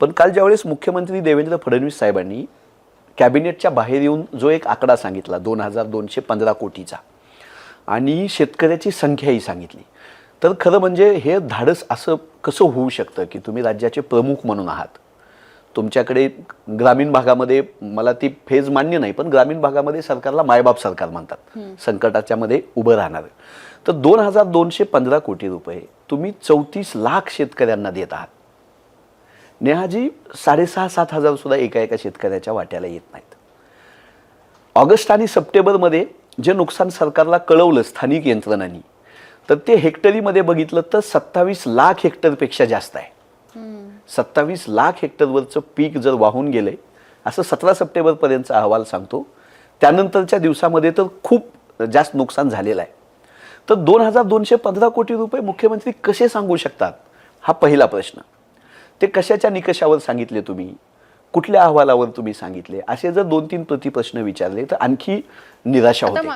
पण काल ज्यावेळेस मुख्यमंत्री देवेंद्र फडणवीस साहेबांनी कॅबिनेटच्या बाहेर येऊन जो एक आकडा सांगितला दोन हजार दोनशे पंधरा कोटीचा आणि शेतकऱ्याची संख्याही सांगितली. तर खरं म्हणजे हे धाडस असं कसं होऊ शकतं की तुम्ही राज्याचे प्रमुख म्हणून आहात? तुमच्याकडे ग्रामीण भागामध्ये मला ती फेज मान्य नाही पण ग्रामीण भागामध्ये सरकारला मायबाप सरकार म्हणतात. संकटाच्या मध्ये उभं राहणार. तर दोन हजार दोनशे पंधरा कोटी रुपये तुम्ही चौतीस लाख शेतकऱ्यांना देत आहात. नेहाजी साडेसहा सात हजार सुद्धा एका एका शेतकऱ्याच्या वाट्याला येत नाहीत. ऑगस्ट आणि सप्टेंबरमध्ये जे नुकसान सरकारला कळवलं स्थानिक यंत्रणांनी तर ते हेक्टरीमध्ये बघितलं तर सत्तावीस लाख हेक्टरपेक्षा जास्त आहे. सत्तावीस लाख हेक्टरवरचं पीक जर वाहून गेलंय असं सतरा सप्टेंबरपर्यंतचा अहवाल सांगतो. त्यानंतरच्या दिवसामध्ये तर खूप जास्त नुकसान झालेलं आहे. तर दोन हजार दोनशे पंधरा कोटी रुपये मुख्यमंत्री कसे सांगू शकतात? हा पहिला प्रश्न. ते कशाच्या निकषावर सांगितले तुम्ही? कुठल्या अहवालावर तुम्ही सांगितले? असे जर दोन तीन प्रतिप्रश्न विचारले तर आणखी निराशा होते.